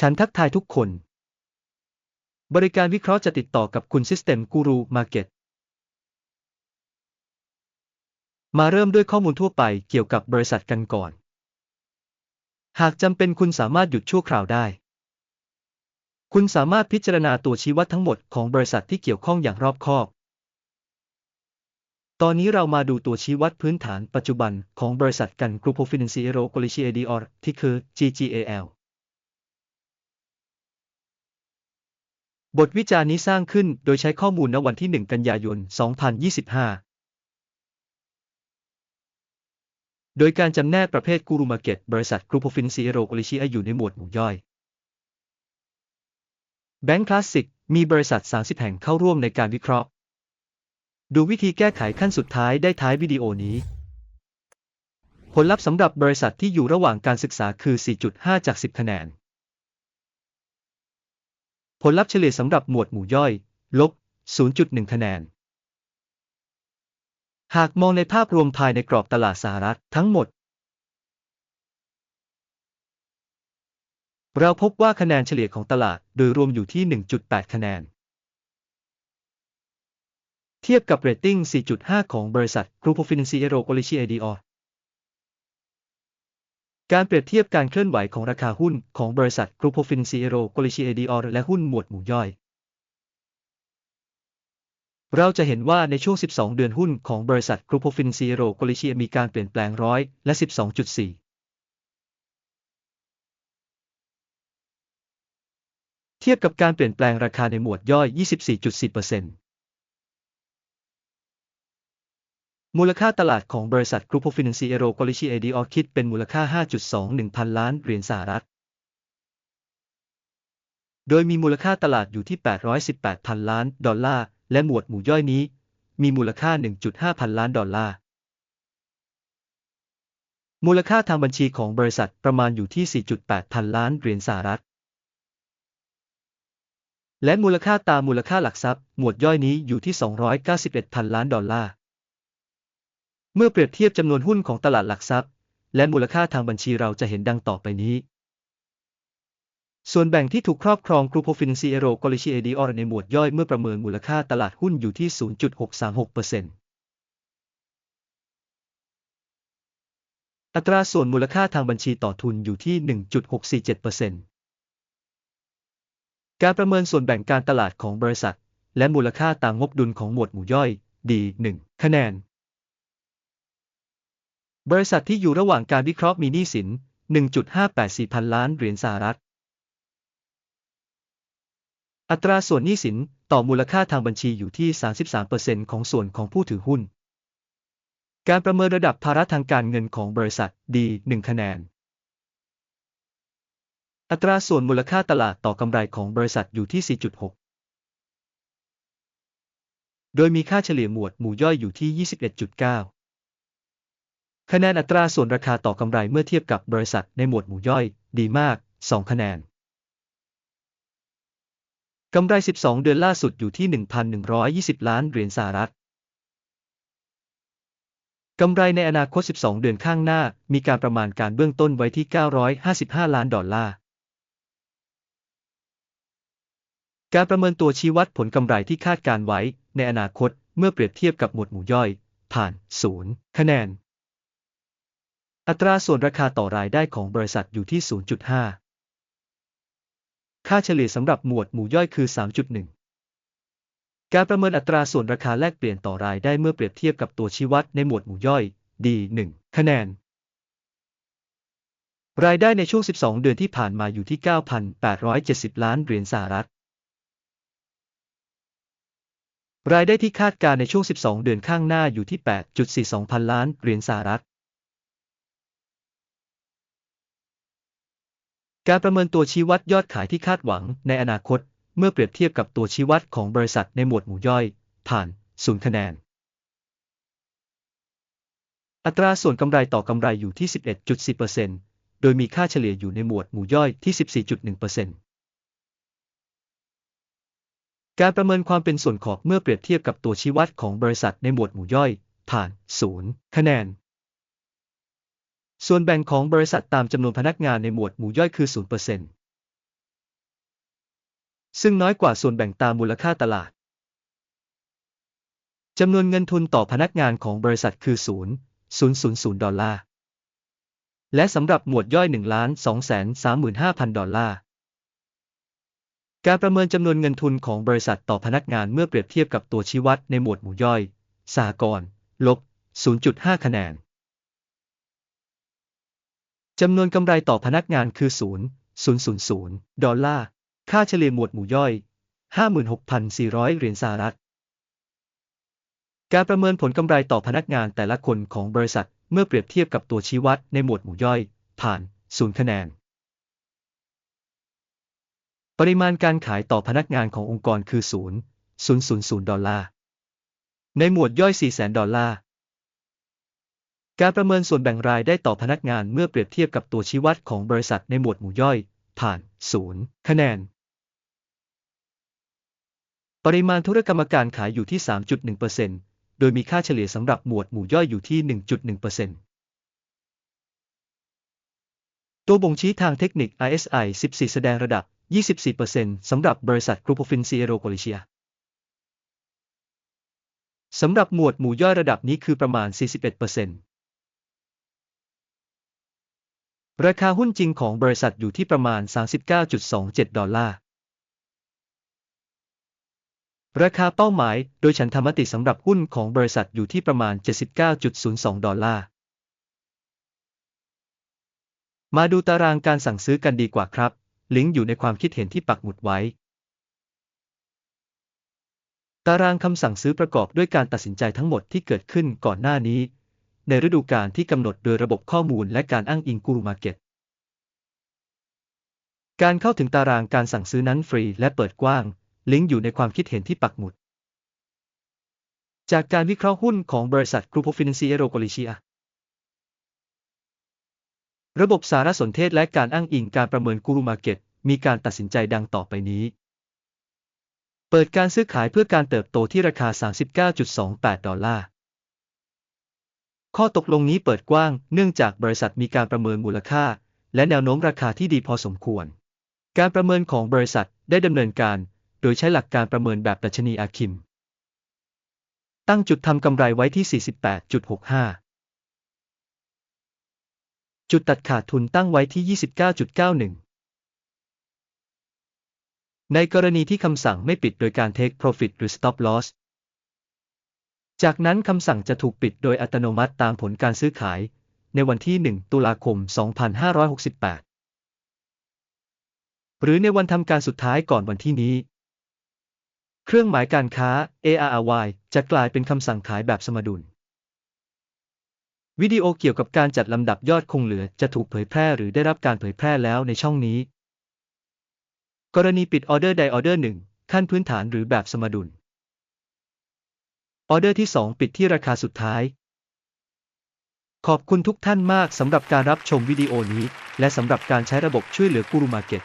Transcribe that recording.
ฉันทักทายทุกคน บริการวิเคราะห์จะติดต่อกับคุณ System Guru Market มาเริ่มด้วยข้อมูลทั่วไปเกี่ยวกับบริษัทกันก่อน หากจำเป็นคุณสามารถหยุดชั่วคราวได้ คุณสามารถพิจารณาตัวชี้วัดทั้งหมดของบริษัทที่เกี่ยวข้องอย่างรอบคอบ ตอนนี้เรามาดูตัวชี้วัดพื้นฐานปัจจุบันของบริษัทกัน Grupo Financiero Galicia Dior ที่คือ GGAL บทวิจารณ์นี้สร้างขึ้นโดยใช้ข้อมูลณวันที่ 1 กันยายน 2025 โดยการจำแนกประเภทกูรูมาเก็ตบริษัท Grupo Financiero Galicia อยู่ในหมวดหมู่ย่อย แบงก์คลาสสิกมีบริษัท 30 แห่งเข้าร่วมในการวิเคราะห์ ดูวิธีแก้ไขขั้นสุดท้ายได้ท้ายวิดีโอนี้ ผลลัพธ์สำหรับบริษัทที่อยู่ระหว่างการศึกษาคือ 4.5 จาก 10 คะแนน ผลลัพธ์เฉลี่ยสำหรับหมวดหมู่ย่อย ลบ 0.1 คะแนน หากมองในภาพรวมภายในกรอบตลาดสหรัฐทั้งหมด เราพบว่าคะแนนเฉลี่ยของตลาดโดยรวมอยู่ที่ 1.8 คะแนน เทียบกับเรตติ้ง 4.5 ของบริษัท Grupo Financiero Galicia Dior การเปรียบเทียบการเคลื่อนไหวของราคาหุ้นของบริษัท Grupo Financiero Galicia Dior และหุ้นหมวดหมู่ย่อย เราจะเห็นว่าในช่วง 12 เดือนหุ้นของบริษัท Grupo Financiero Galicia มีการเปลี่ยนแปลงร้อยและ 12.4เทียบกับการเปลี่ยนแปลงราคาในหมวดย่อย 24.4% มูลค่าตลาดของบริษัท Grupo Financiero Galicia Dior คิดเป็นมูลค่า 5.21 พันล้านเหรียญสหรัฐ โดยมีมูลค่าตลาดอยู่ที่ 818 พันล้าน ดอลลาร์ และหมวดหมู่ย่อยนี้ มีมูลค่า 1.5 พันล้านดอลลาร์ มูลค่าทางบัญชีของบริษัทประมาณอยู่ที่ 4.8 พันล้านเหรียญสหรัฐ และมูลค่าตามมูลค่าหลักทรัพย์ หมวดย่อยนี้อยู่ที่ 291 พันล้านดอลลาร์ เมื่อเปรียบเทียบจำนวนหุ้นของตลาดหลักทรัพย์ และมูลค่าทางบัญชีเราจะเห็นดังต่อไปนี้ ส่วนแบ่งที่ถูกครอบครอง Grupo Financiero Galicia Dior ในหมวดย่อยเมื่อประเมินมูลค่าตลาดหุ้นอยู่ที่ 0.636%อัตราส่วนมูลค่าทางบัญชีต่อทุนอยู่ที่ 1.647%การประเมินส่วนแบ่งการตลาดของบริษัท และมูลค่าตามงบดุลของหมวดหมู่ย่อยดี1คะแนน บริษัทที่อยู่ระหว่างการวิเคราะห์มีหนี้สิน 1.584 พันล้านเหรียญสหรัฐ อัตราส่วนหนี้สินต่อมูลค่าทางบัญชีอยู่ที่ 33%ของส่วนของผู้ถือหุ้น การประเมินระดับภาระทางการเงินของบริษัทดี1คะแนน อัตราส่วนมูลค่าตลาดต่อกำไรของบริษัทอยู่ที่ 4.6โดยมีค่าเฉลี่ยหมวดหมู่ย่อยอยู่ที่ 21.9 คะแนนอัตราส่วนราคาต่อกำไรเมื่อเทียบกับบริษัทในหมวดหมู่ย่อย ดีมาก 2 คะแนน กำไร 12 เดือนล่าสุดอยู่ที่ 1,120 ล้านเหรียญสหรัฐ กำไรในอนาคต 12 เดือนข้างหน้า มีการประมาณการเบื้องต้นไว้ที่ 955 ล้านดอลลาร์ การประเมินตัวชี้วัดผลกำไรที่คาดการไว้ ในอนาคตเมื่อเปรียบเทียบกับหมวดหมู่ย่อย ผ่าน 0 คะแนน อัตราส่วนราคาต่อรายได้ของบริษัทอยู่ที่ 0.5 ค่าเฉลี่ยสำหรับหมวดหมู่ย่อยคือ 3.1 การประเมินอัตราส่วนราคาแลกเปลี่ยนต่อรายได้เมื่อเปรียบเทียบกับตัวชี้วัดในหมวดหมู่ย่อยดี1คะแนน รายได้ในช่วง 12 เดือนที่ผ่านมาอยู่ที่ 9,870 ล้านเหรียญสหรัฐ รายได้ที่คาดการในช่วง 12 เดือนข้างหน้าอยู่ที่ 8.42 พันล้านเหรียญสหรัฐ การประเมินตัวชี้วัดยอดขายที่คาดหวังในอนาคต เมื่อเปรียบเทียบกับตัวชี้วัดของบริษัทในหมวดหมู่ย่อย ผ่าน0คะแนน อัตราส่วนกำไรต่อกำไรอยู่ที่ 11.4%โดยมีค่าเฉลี่ยอยู่ในหมวดหมู่ย่อยที่ 14.1%การประเมินความเป็นส่วนขอบเมื่อเปรียบเทียบกับตัวชี้วัดของบริษัทในหมวดหมู่ย่อย ผ่าน0คะแนน ส่วนแบ่งของบริษัทตามจำนวนพนักงานในหมวดหมู่ย่อยคือ 0%ซึ่งน้อยกว่าส่วนแบ่งตามมูลค่าตลาดจำนวนเงินทุนต่อพนักงานของบริษัทคือ 0 000 ดอลลาร์ และสำหรับหมวดย่อย1ล้าน2 3 5 0 0 0 ดอลลาร์ การประเมินจำนวนเงินทุนของบริษัทต่อพนักงานเมื่อเปรียบเทียบกับตัวชี้วัดในหมวดหมู่ย่อย สหกรณ์ลบ 0.5 คะแนน จำนวนกำไรต่อพนักงานคือ 0 000 ดอลลาร์ ค่าเฉลี่ยหมวดหมู่ย่อย 56,400 เหรียญสหรัฐ การประเมินผลกำไรต่อพนักงานแต่ละคนของบริษัทเมื่อเปรียบเทียบกับตัวชี้วัดในหมวดหมู่ย่อย ผ่าน 0 คะแนน ปริมาณการขายต่อพนักงานขององค์กรคือ 0 000 ดอลลาร์ ในหมวดย่อย 400,000 ดอลลาร์ การประเมินส่วนแบ่งรายได้ต่อพนักงานเมื่อเปรียบเทียบกับตัวชี้วัดของบริษัทในหมวดหมู่ย่อย ผ่าน 0 คะแนน ปริมาณธุรกรรมการขายอยู่ที่ 3.1%โดยมีค่าเฉลี่ยสำหรับหมวดหมู่ย่อยอยู่ที่ 1.1%ตัวบ่งชี้ทางเทคนิค ISI 14 แสดงระดับ 24%สำหรับบริษัท Grupo Financiero Galicia สำหรับหมวดหมู่ย่อยระดับนี้คือประมาณ 41% ราคาหุ้นจริงของบริษัทอยู่ที่ประมาณ 39.27 ดอลลาร์ ราคาเป้าหมาย โดยฉันทามติสำหรับหุ้นของบริษัทอยู่ที่ประมาณ 79.02 ดอลลาร์ มาดูตารางการสั่งซื้อกันดีกว่าครับ ลิงก์อยู่ในความคิดเห็นที่ปักหมุดไว้ ตารางคำสั่งซื้อประกอบด้วยการตัดสินใจทั้งหมดที่เกิดขึ้นก่อนหน้านี้ ในฤดูกาลที่กำหนดโดยระบบข้อมูลและการอ้างอิงกูรูมาเก็ตการเข้าถึงตารางการสั่งซื้อนั้นฟรีและเปิดกว้าง ลิงก์อยู่ในความคิดเห็นที่ปักหมุด จากการวิเคราะห์หุ้นของบริษัท Grupo Financiero Galicia ระบบสารสนเทศและการอ้างอิงการประเมินกูรูมาเก็ตมีการตัดสินใจดังต่อไปนี้ เปิดการซื้อขายเพื่อการเติบโตที่ราคา 39.28 ดอลลาร์ ข้อตกลงนี้เปิดกว้าง เนื่องจากบริษัทมีการประเมินมูลค่า และแนวโน้มราคาที่ดีพอสมควร การประเมินของบริษัทได้ดำเนินการ โดยใช้หลักการประเมินแบบดัชนีอาคิม ตั้งจุดทำกำไรไว้ที่ 48.65 จุดตัดขาดทุนตั้งไว้ที่ 29.91 ในกรณีที่คำสั่งไม่ปิดโดยการ take profit หรือ stop loss จากนั้นคำสั่งจะถูกปิดโดยอัตโนมัติตามผลการซื้อขาย ในวันที่ 1 ตุลาคม 2568 หรือในวันทำการสุดท้ายก่อนวันที่นี้ เครื่องหมายการค้า ARRY จะกลายเป็นคำสั่งขายแบบสมดุล วิดีโอเกี่ยวกับการจัดลำดับยอดคงเหลือจะถูกเผยแพร่หรือได้รับการเผยแพร่แล้วในช่องนี้ กรณีปิดออเดอร์ใดออเดอร์หนึ่งขั้นพื้นฐานหรือแบบสมดุล ออเดอร์ที่ 2 ปิดที่ราคาสุดท้าย ขอบคุณทุกท่านมากสำหรับการรับชมวิดีโอนี้ และสำหรับการใช้ระบบช่วยเหลือกูรูมาเก็ต